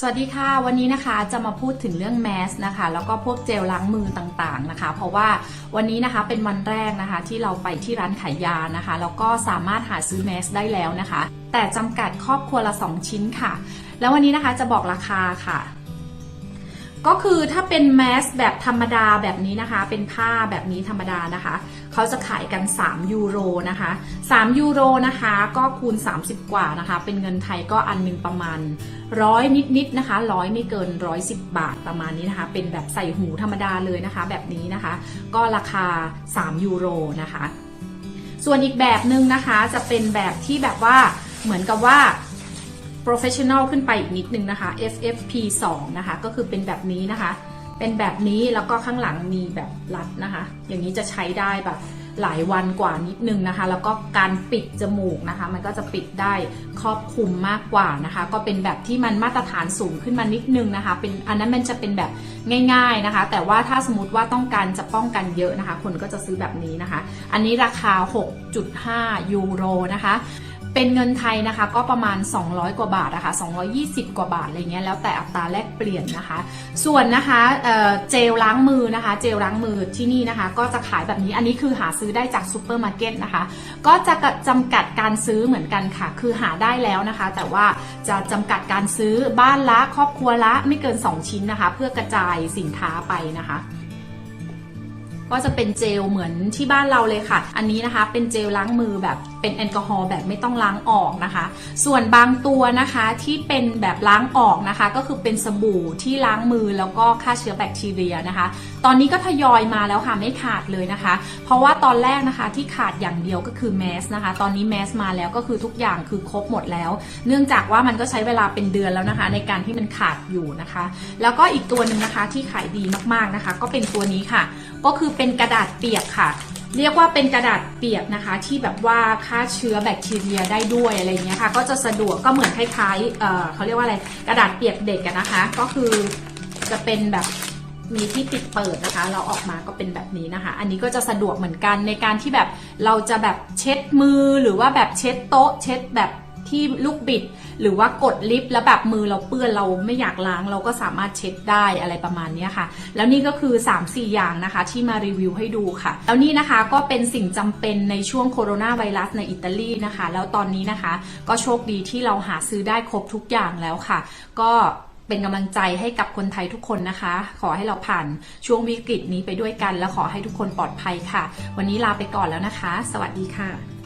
สวัสดีค่ะวันนี้นะคะจะมาพูดถึงเรื่องแมสนะคะแล้วก็พวกเจลล้างมือต่างๆนะคะ เพราะว่าวันนี้นะคะเป็นวันแรกนะคะ ที่เราไปที่ร้านขายยานะคะแล้วก็สามารถหาซื้อแมสได้แล้วนะคะ แต่จำกัดครอบครัวละ 2 ชิ้นค่ะ แล้ววันนี้นะคะจะบอกราคาค่ะ ก็คือถ้าเป็นแมสแบบธรรมดาแบบนี้นะคะ เป็นผ้าแบบนี้ธรรมดานะคะ เขาจะขายกัน 3 ยูโรนะคะ 3 ยูโรนะคะก็คูณ 30 กว่านะคะ เป็นเงินไทยก็อันหนึงประมาณร้อยนิดๆนะคะร้อยไม่เกิน 110 บาทประมาณนี้นะคะ เป็นแบบใส่หูธรรมดาเลยนะคะ แบบนี้นะคะ ก็ราคา 3 ยูโรนะคะ ส่วนอีกแบบหนึ่งนะคะจะเป็นแบบที่แบบว่าเหมือนกับว่า professional ขึ้นไปอีกนิดนึงนะคะ FFP 2นะคะก็คือเป็นแบบนี้นะคะ เป็นแบบนี้แล้วก็ข้างหลังมีแบบรัดนะคะ อย่างนี้จะใช้ได้แบบหลายวันกว่านิดนึงนะคะ แล้วก็การปิดจมูกนะคะ มันก็จะปิดได้ครอบคลุมมากกว่านะคะ ก็เป็นแบบที่มันมาตรฐานสูงขึ้นมานิดนึงนะคะ เป็นอันนั้นมันจะเป็นแบบง่าย ๆนะคะ แต่ว่าถ้าสมมติว่าต้องการจะป้องกันเยอะนะคะ คนก็จะซื้อแบบนี้นะคะ อันนี้ราคา 6.5 ยูโรนะคะ เป็นเงินไทยนะคะ ก็ประมาณ 200 กว่าบาทนะคะ220 กว่าบาทอะไรเงี้ยแล้วแต่อัตราแลกเปลี่ยนนะคะ ส่วนนะคะเเจลล้างมือนะคะ เจลล้างมือที่นี่นะคะ ก็จะขายแบบนี้อันนี้คือหาซื้อได้จากซูเปอร์มาร์เก็ตนะคะ ก็จะจำกัดการซื้อเหมือนกันค่ะ คือหาได้แล้วนะคะ แต่ว่าจะจำกัดการซื้อบ้านละครอบครัวละไม่เกิน 2 ชิ้นนะคะ เพื่อกระจายสินค้าไปนะคะ ก็จะเป็นเจลเหมือนที่บ้านเราเลยค่ะ อันนี้นะคะเป็นเจลล้างมือแบบเป็นแอลกอฮอล์แบบไม่ต้องล้างออกนะคะ ส่วนบางตัวนะคะที่เป็นแบบล้างออกนะคะ ก็คือเป็นสบู่ที่ล้างมือแล้วก็ฆ่าเชื้อแบคทีเรียนะคะ ตอนนี้ก็ทยอยมาแล้วค่ะไม่ขาดเลยนะคะ เพราะว่าตอนแรกนะคะที่ขาดอย่างเดียวก็คือแมสนะคะ ตอนนี้แมสมาแล้วก็คือทุกอย่างคือครบหมดแล้ว เนื่องจากว่ามันก็ใช้เวลาเป็นเดือนแล้วนะคะ ในการที่มันขาดอยู่นะคะ แล้วก็อีกตัวหนึ่งนะคะที่ขายดีมากๆนะคะ ก็เป็นตัวนี้ค่ะ ก็คือเป็นกระดาษเปียกค่ะ เรียกว่าเป็นกระดาษเปียกนะคะ ที่แบบว่าฆ่าเชื้อแบคทีเรียได้ด้วยอะไรเงี้ยค่ะ ก็จะสะดวกก็เหมือนคล้ายๆเเขาเรียกว่าอะไรกระดาษเปียกเด็กนะคะ ก็คือจะเป็นแบบมีที่ปิดเปิดนะคะ เราออกมาก็เป็นแบบนี้นะคะ อันนี้ก็จะสะดวกเหมือนกันในการที่แบบเราจะแบบเช็ดมือหรือว่าแบบเช็ดโต๊ะ เช็ดแบบ ที่ลูกบิด หรือว่ากดลิฟต์แล้วแบบมือเราเปื้อนเราไม่อยากล้างเราก็สามารถเช็ดได้อะไรประมาณนี้ค่ะ แล้วนี่ก็คือ 3-4 อย่างนะคะที่มารีวิวให้ดูค่ะ แล้วนี่นะคะก็เป็นสิ่งจำเป็นในช่วงโคโรนาไวรัสในอิตาลีนะคะ แล้วตอนนี้นะคะก็โชคดีที่เราหาซื้อได้ครบทุกอย่างแล้วค่ะ ก็เป็นกำลังใจให้กับคนไทยทุกคนนะคะ ขอให้เราผ่านช่วงวิกฤตนี้ไปด้วยกัน และขอให้ทุกคนปลอดภัยค่ะ วันนี้ลาไปก่อนแล้วนะคะ สวัสดีค่ะ